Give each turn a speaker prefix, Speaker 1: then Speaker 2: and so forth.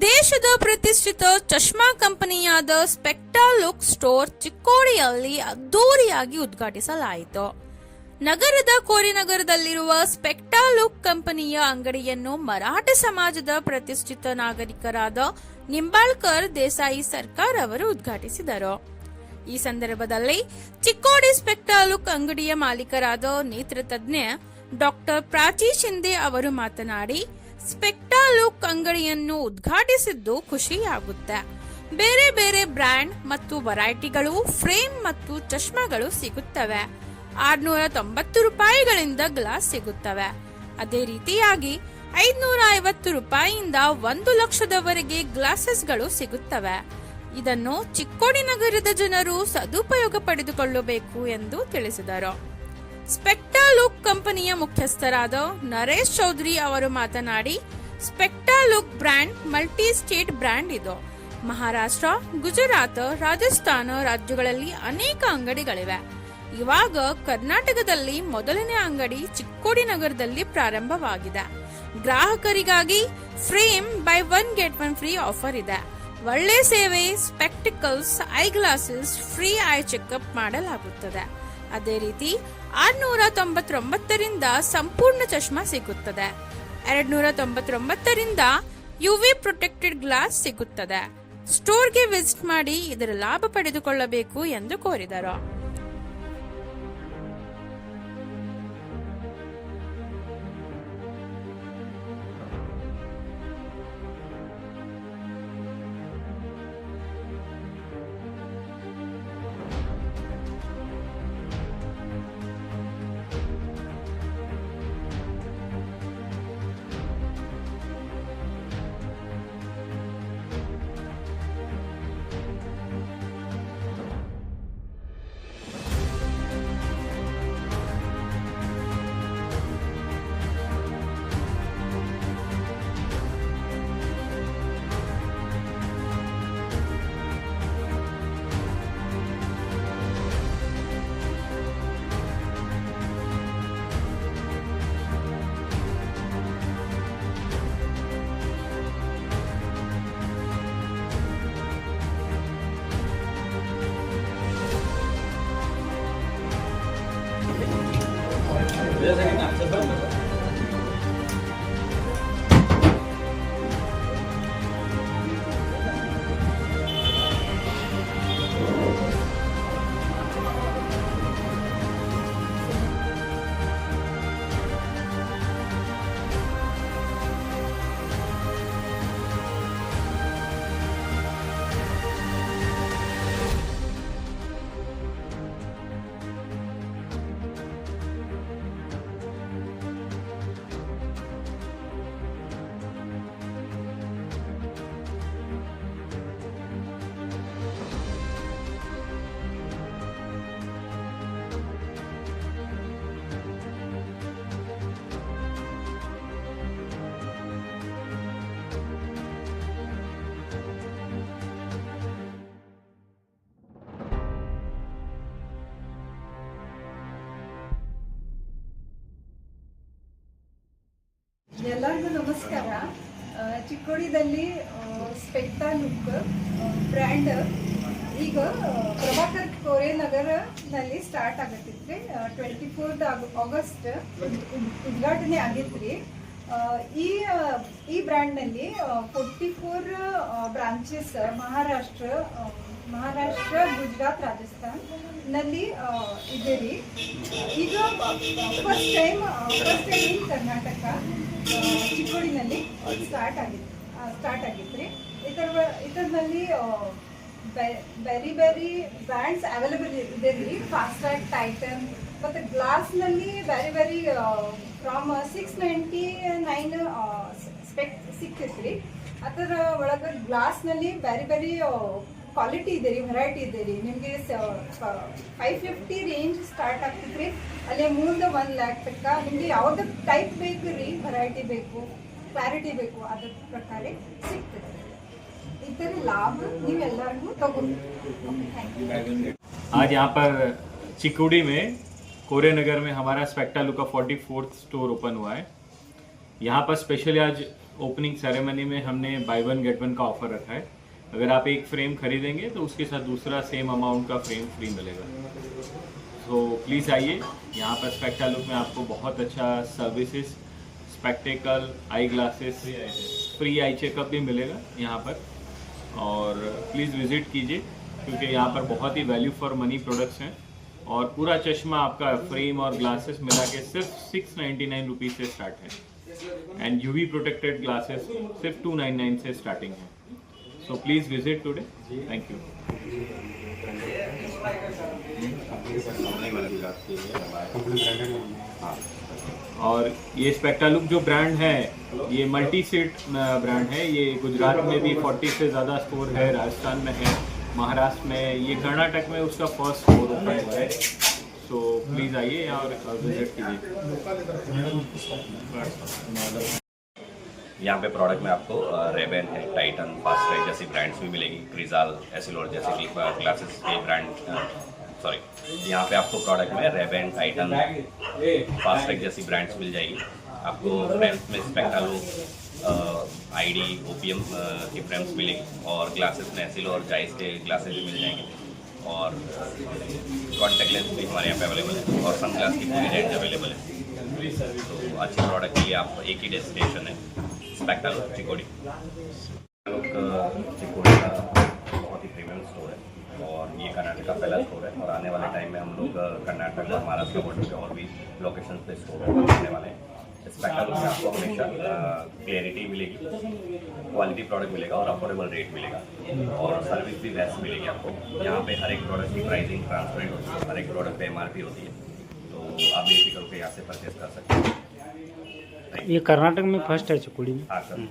Speaker 1: ದೇಶದ ಪ್ರತಿಷ್ಠಿತ ಚಶ್ಮಾ ಕಂಪನಿಯಾದ ಸ್ಪೆಕ್ಟಾ look store ಚಿಕ್ಕೋಡಿಯಲ್ಲಿ ಅದ್ದೂರಿಯಾಗಿ ಉದ್ಘಾಟಿಸಲಾಯಿತು. ನಗರದ ಕೋರಿನಗರದಲ್ಲಿರುವ ಸ್ಪೆಕ್ಟಾ ಲುಕ್ ಕಂಪನಿಯ ಅಂಗಡಿಯನ್ನು ಮರಾಠ ಸಮಾಜದ ಪ್ರತಿಷ್ಠಿತ ನಾಗರಿಕರಾದ ನಿಂಬಾಳ್ಕರ್ ದೇಸಾಯಿ ಸರ್ಕಾರ್ ಅವರು ಉದ್ಘಾಟಿಸಿದರು. ಈ ಸಂದರ್ಭದಲ್ಲಿ ಚಿಕ್ಕೋಡಿ ಸ್ಪೆಕ್ಟಾ ಲುಕ್ ಅಂಗಡಿಯ ಮಾಲೀಕರಾದ ನೇತ್ರತಜ್ಞ ಡಾಕ್ಟರ್ ಪ್ರಾಚಿ ಶಿಂದೆ ಅವರು ಮಾತನಾಡಿ ಸ್ಪೆಕ್ಟಾ ಲುಕ್ ಅಂಗಡಿಯನ್ನು ಉದ್ಘಾಟಿಸಿದ್ದು ಖುಷಿಯಾಗುತ್ತೆ. ಬೇರೆ ಬೇರೆ ಬ್ರ್ಯಾಂಡ್ ಮತ್ತು ವೆರೈಟಿಗಳು, ಫ್ರೇಮ್ ಮತ್ತು ಚಶ್ಮಾಗಳು ಸಿಗುತ್ತವೆ. ಆರ್ನೂರ ತೊಂಬತ್ತು ರೂಪಾಯಿಗಳಿಂದ ಗ್ಲಾಸ್ ಸಿಗುತ್ತವೆ. ಅದೇ ರೀತಿಯಾಗಿ ಐದ್ನೂರ ಐವತ್ತು ರೂಪಾಯಿಯಿಂದ ಒಂದು ಲಕ್ಷದವರೆಗೆ ಗ್ಲಾಸಸ್ಗಳು ಸಿಗುತ್ತವೆ. ಇದನ್ನು ಚಿಕ್ಕೋಡಿ ನಗರದ ಜನರು ಸದುಪಯೋಗ ಪಡೆದುಕೊಳ್ಳಬೇಕು ಎಂದು ತಿಳಿಸಿದರು. ಸ್ಪೆಕ್ಟಾ ಲುಕ್ ಕಂಪನಿಯ ಮುಖ್ಯಸ್ಥರಾದ ನರೇಶ್ ಚೌಧರಿ ಅವರು ಮಾತನಾಡಿ Specta Look brand multi state brand ಇದು. ಮಹಾರಾಷ್ಟ್ರ, ಗುಜರಾತ್, ರಾಜಸ್ಥಾನ ರಾಜ್ಯಗಳಲ್ಲಿ ಅನೇಕ ಅಂಗಡಿಗಳಿವೆ. ಇವಾಗ ಕರ್ನಾಟಕದಲ್ಲಿ ಮೊದಲನೇ ಅಂಗಡಿ ಚಿಕ್ಕೋಡಿ ನಗರದಲ್ಲಿ ಪ್ರಾರಂಭವಾಗಿದೆ. ಗ್ರಾಹಕರಿಗಾಗಿ frame buy one get one free offer ಇದೆ. ಒಳ್ಳೆ ಸೇವೆ spectacles eye glasses free eye checkup ಮಾಡಲಾಗುತ್ತದೆ. ಅದೇ ರೀತಿ ಆರ್ನೂರ ತೊಂಬತ್ತೊಂಬತ್ತರಿಂದ ಸಂಪೂರ್ಣ ಚಶ್ಮಾ ಸಿಗುತ್ತದೆ. ಎರಡ್ನೂರ ತೊಂಬತ್ತೊಂಬತ್ತರಿಂದ ಯುವಿ ಪ್ರೊಟೆಕ್ಟೆಡ್ ಗ್ಲಾಸ್ ಸಿಗುತ್ತದೆ. ಸ್ಟೋರ್ಗೆ ವಿಸಿಟ್ ಮಾಡಿ ಇದರ ಲಾಭ ಪಡೆದುಕೊಳ್ಳಬೇಕು ಎಂದು ಕೋರಿದರು. Bây giờ.
Speaker 2: ಎಲ್ಲರಿಗೂ ನಮಸ್ಕಾರ. ಚಿಕ್ಕೋಡಿದಲ್ಲಿ ಸ್ಪೆಕ್ಟಾ ಲುಕ್ ಬ್ರ್ಯಾಂಡ್. ಈಗ ಪ್ರಭಾಕರ್ ಕೋರೆ ನಗರನಲ್ಲಿ ಸ್ಟಾರ್ಟ್ ಆಗತ್ತಿತ್ರಿ. ಟ್ವೆಂಟಿ ಫೋರ್ತ್ ಆಗಸ್ಟ್ ಉದ್ಘಾಟನೆ ಆಗಿತ್ರಿ. ಈ ಈ ಬ್ರ್ಯಾಂಡ್ನಲ್ಲಿ forty four branches Maharashtra Maharashtra, Gujarat ರಾಜಸ್ಥಾನ್ನಲ್ಲಿ ಇದೆ ರೀ ಈಗ first time first time Karnataka. ಚಿಕ್ಕೋಡಿನಲ್ಲಿ start ಆಗಿತ್ತು ಸ್ಟಾರ್ಟ್ ಆಗಿತ್ತು ರೀ ಇದರ ಇದರಲ್ಲಿ ಬೆರಿ ಬೆರಿ ಬ್ರ್ಯಾಂಡ್ಸ್ ಅವೈಲೇಬಲ್ ಇದೆ ರೀ. ಫಾಸ್ಟ್ ಟ್ರ್ಯಾಕ್ ಟೈಟನ್ ಮತ್ತು ಗ್ಲಾಸ್ನಲ್ಲಿ very very from six ninety nine spec ಸಿಕ್ತೈತೆ ರೀ ಅದರ ಒಳಗೆ ಗ್ಲಾಸ್ನಲ್ಲಿ ವೆರಿ ವೆರಿ ಕ್ವಾಲಿಟಿ ಇದೆ ರೀ ವೆರೈಟಿ ಇದೆ ರೀ ನಿಮಗೆ ಫೈವ್ ಫಿಫ್ಟಿ ರೇಂಜ್ ಸ್ಟಾರ್ಟ್ ಆಗ್ತೈತೆ ರೀ ಅಲ್ಲಿ ಮುಂದೆ ಒನ್ ಲ್ಯಾಕ್ ತನಕ ನಿಮಗೆ ಯಾವ್ದು ಟೈಪ್ ಬೇಕು ರೀ ವೆರೈಟಿ ಬೇಕು ಕ್ಲಾರಿಟಿ ಬೇಕು ಅದ್ರ ಪ್ರಕಾರ ಸಿಗ್ತದೆ ಇದರ ಲಾಭ ನೀವೆಲ್ಲರಿಗೂ ತಗೋಬೇಕು ಓಕೆ ಥ್ಯಾಂಕ್ ಯು
Speaker 3: आज यहाँ पर चिकोड़ी में कोरे नगर में हमारा स्पेक्टा लुक का फोर्टी फोर्थ स्टोर ओपन हुआ है यहाँ पर स्पेशली आज ओपनिंग सेरेमनी में हमने बाय वन गेट वन का ऑफर रखा है अगर आप एक फ्रेम खरीदेंगे तो उसके साथ दूसरा सेम अमाउंट का फ्रेम फ्री मिलेगा। तो प्लीज़ आइए। यहाँ पर स्पेक्टा लुक में आपको बहुत अच्छा services spectacle eye glasses free eye checkup भी मिलेगा यहाँ पर। और प्लीज़ विज़िट कीजिए, क्योंकि यहाँ पर बहुत ही वैल्यू फॉर मनी प्रोडक्ट्स हैं। और पूरा चश्मा आपका फ्रेम और ग्लासेस मिला के सिर्फ़ सिक्स नाइन्टी नाइन रुपीज़ से स्टार्ट है। एंड यूवी प्रोटेक्टेड ग्लासेस सिर्फ़ टू नाइन नाइन से स्टार्टिंग है। So please visit today thank you और ये स्पेक्टालुक जो ब्रांड है ये मल्टी सीट ब्रांड है. ये गुजरात में भी 40 से ज़्यादा स्टोर है राजस्थान में है महाराष्ट्र में. ये कर्नाटक में उसका फ़र्स्ट स्टोर ओपन हुआ है. सो प्लीज़ आइए और विज़िट कीजिए।
Speaker 4: यहाँ पे प्रोडक्ट में आपको रेबेन है टाइटन फास्ट ट्रैक जैसी ब्रांड्स भी मिलेगी क्रिजाल एसिलोर जैसे ग्लासेस के ब्रांड सॉरी यहाँ पे आपको प्रोडक्ट में रेबेन टाइटन फास्ट ट्रैक जैसी ब्रांड्स मिल जाएगी। आपको फ्रेम्स में Spectalook I D O P M की फ्रेम्स मिलेगी और ग्लासेस में एसिलो और जाइस के ग्लासेस भी मिल जाएँगे। और कॉन्टेक्ट लेंस भी हमारे यहाँ पे अवेलेबल है और सन ग्लास की पूरी रेंज अवेलेबल है। तो अच्छे प्रोडक्ट के लिए आप एक ही डेस्टिनेशन है। स्पेक्टल चिकोड़ी लोग चिकोड़ी का बहुत ही प्रीमियम स्टोर है और ये कर्नाटक का पहला स्टोर है और आने वाले टाइम में हम लोग कर्नाटक और महाराष्ट्र बॉर्डर के और भी लोकेशन पे स्टोर करने वाले हैं। स्पेक्टल में आपको हमेशा। क्लियरिटी मिलेगी क्वालिटी प्रोडक्ट मिलेगा और अफोर्डेबल रेट मिलेगा। और सर्विस भी बेस्ट मिलेगी आपको। यहाँ पे हर एक प्रोडक्ट की प्राइसिंग ट्रांसपेरेंट होती है, हर एक प्रोडक्ट पे एमआरपी होती है। तो आप बेफिक्र यहाँ से परचेज कर सकते हैं।
Speaker 5: ये कर्नाटक में फर्स्ट है चिकुड़ी में।
Speaker 4: हाँ सर।